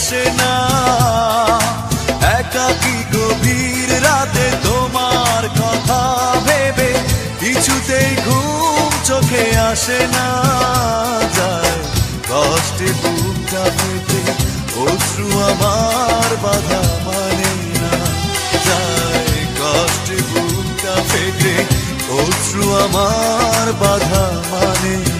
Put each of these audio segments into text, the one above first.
আসে না। একাকি গভীর রাতে তোমার কথা ভেবে কিছুতেই ঘুম চোখে আসে না। যায় কষ্টে বুকটা পেতে অশ্রু আমার বাধা মানে না। যায় কষ্টে বুকটা পেতে অশ্রু আমার বাধা মানে না।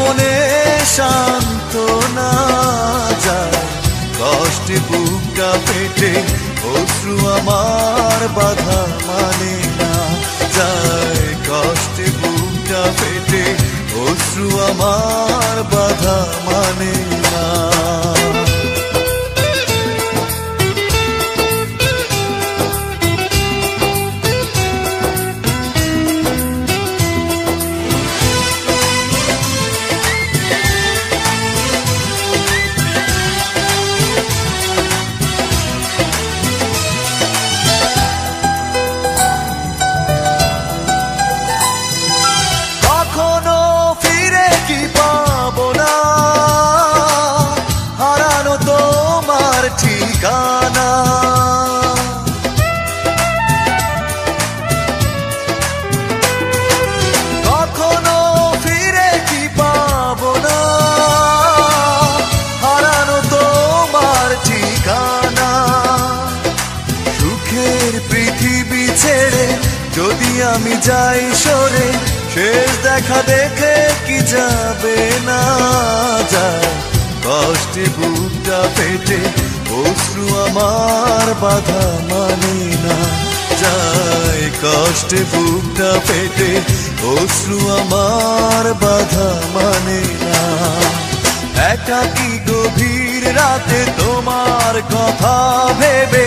মনে শান্ত না যায়। কষ্টে বুকটা পেটে অশ্রু আমার বাধা মানে না যায়। কষ্টে বুকটা পেটে অশ্রু আমার বাধা মানে না। সুখের পৃথিবী ছেড়ে যদি আমি যাই সরে, শেষ দেখা দেখে কি যাবে না যায়। কষ্টে বুকটা পেটে অশ্রু আমার বাধা মানে না যায়। কষ্টে বুকটা পেটে অশ্রু আমার বাধা মানে না। একাকি গভীর রাতে তোমার কথা ভেবে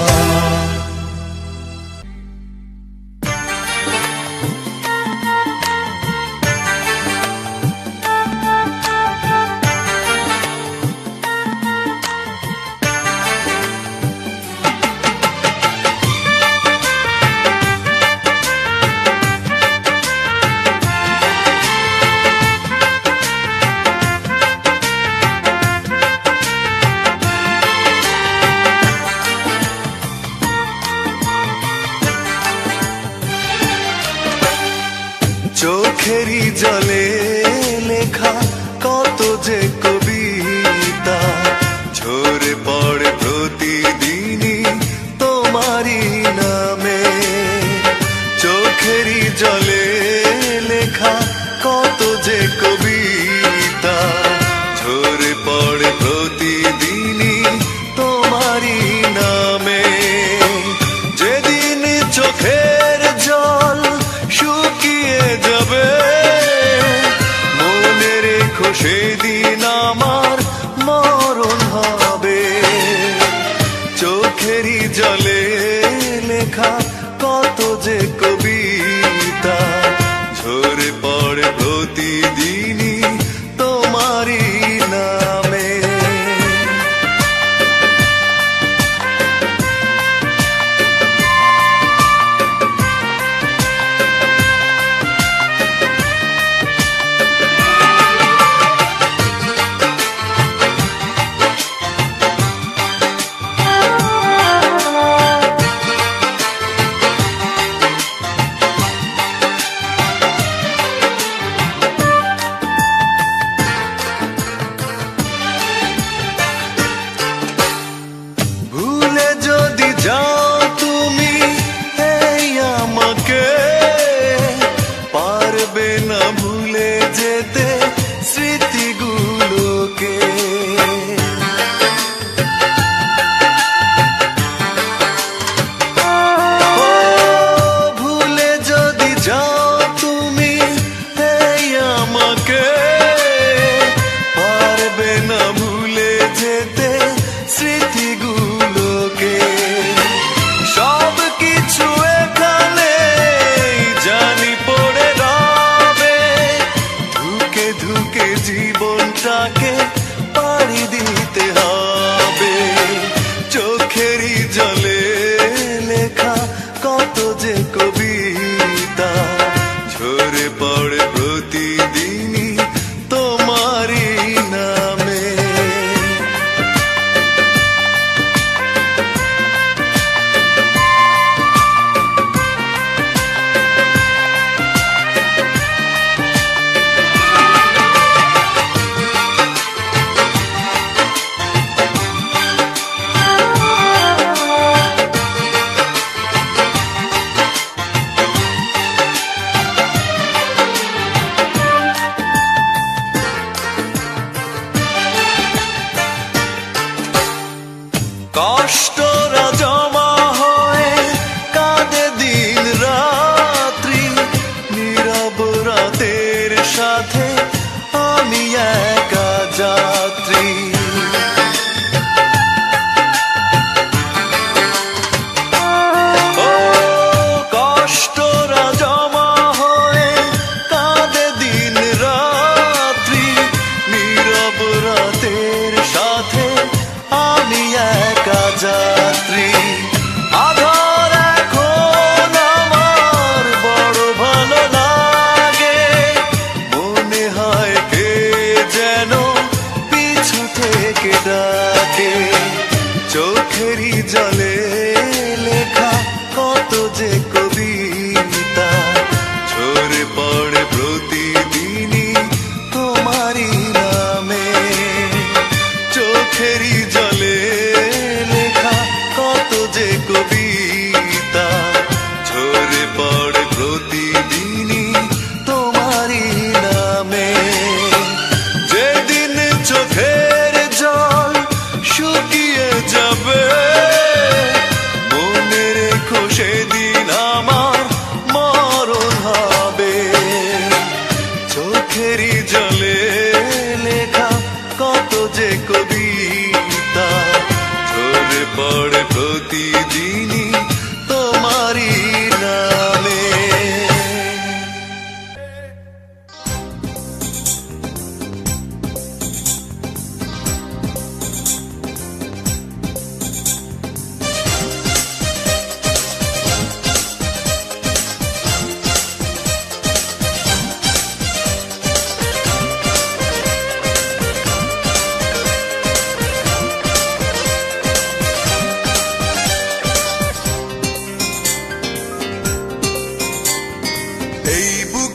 চোখেরই জলে লেখা কত যে কবিতা। ঝরে পড়ে প্রতিদিনই তোমারই নামে। চোখেরই জলে লেখা কত যে কবিতা। ঝরে পড়ে প্রতিদিনই তোমারই নামে। যেদিন চোখে সেদিন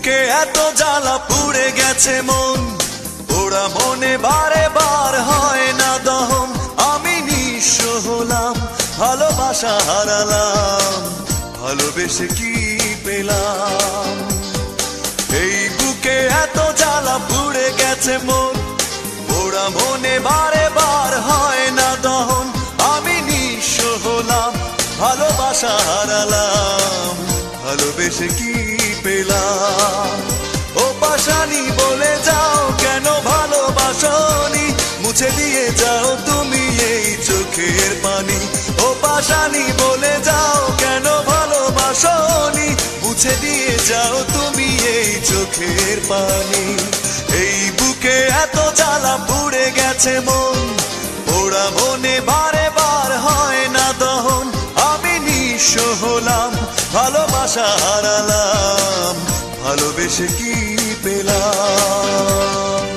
বুকে এত জ্বালা পুড়ে গেছে মন। ওরা মনে বারে বার হয় না দহন। আমি নিঃস্ব হলাম, ভালোবাসা হারালাম, ভালোবেসে কি পেলাম? এই বুকে এত জ্বালা পুড়ে গেছে মন। ওরা মনে বারে বার হয় না দহন। আমি নিঃস্ব হলাম, ভালোবাসা হারালাম, ভালোবেসে কি পেলাম ও পাশানি বলে যাও কেন ভালোবাসনি? মুছে দিয়ে যাও তুমি এই চোখের পানি। ও পাশানি বলে যাও কেন ভালোবাসনি? মুছে দিয়ে যাও তুমি এই চোখের পানি। এই বুকে এত জ্বালা পুড়ে গেছে মন। ওরা মনে বারে বার হয় না দহন। নিঃস্ব হলাম ভালোবাসা হারালাম ভালোবেসে কি পেলাম?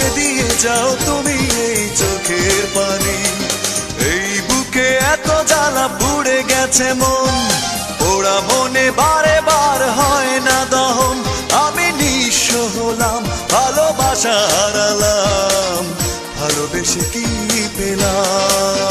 মুছে দিয়ে যাও তুমি এই চোখের পানি। এই বুকে এত জ্বালা পুড়ে গেছে মন। ওরা মনে বারে বার হয় না দহন। আমি নিঃস্ব হলাম ভালোবাসা হারালাম ভালোবেসে কি পেলাম?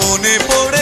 মনে পড়ে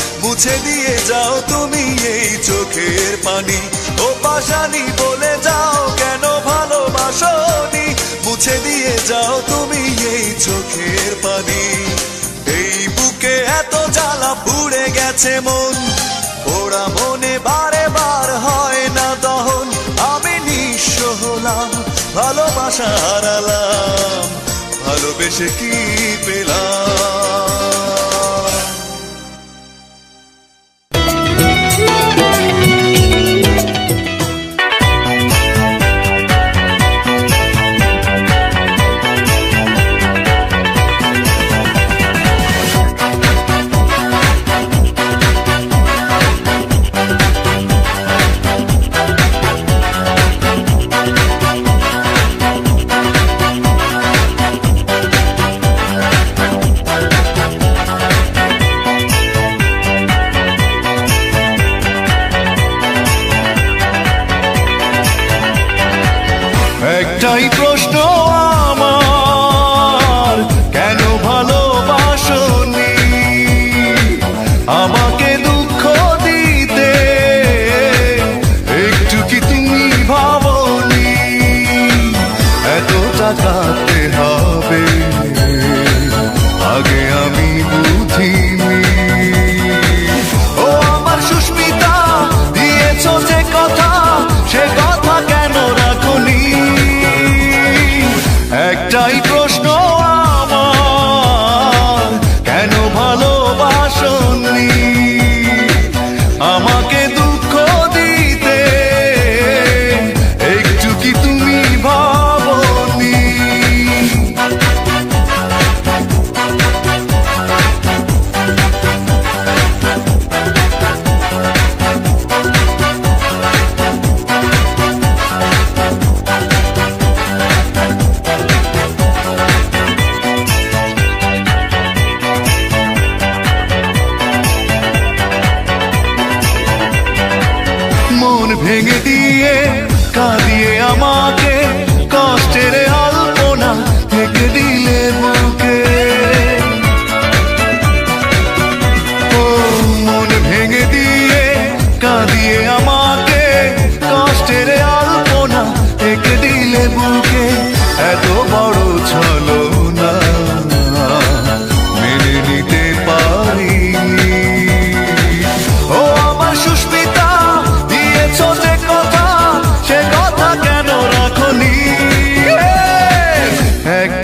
মুছে দিয়ে যাও তুমি এই চোখের পানি। ও পাশানি বলে যাও কেন ভালোবাসনি? মুছে দিয়ে যাও তুমি এই চোখের পানি। এই বুকে এত জ্বালা পুড়ে গেছে মন। ওরা মনে বারে বার হয় না দহন। আমি নিঃস্ব হলাম ভালোবাসা হারালাম ভালোবেসে কি পেলাম?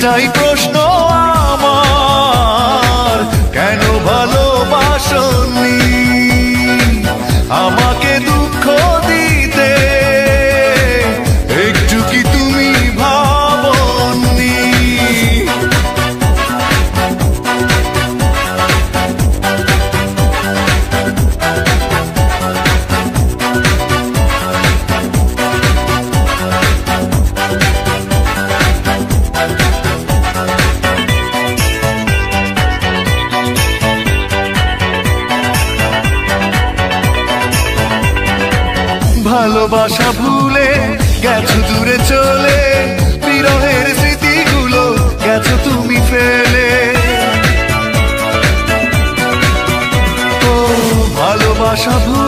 soy ভালোবাসা ভুলে গেছো দূরে চলে বিরহের স্মৃতিগুলো গেছো তুমি ফেলে। ও ভালোবাসা ভুলে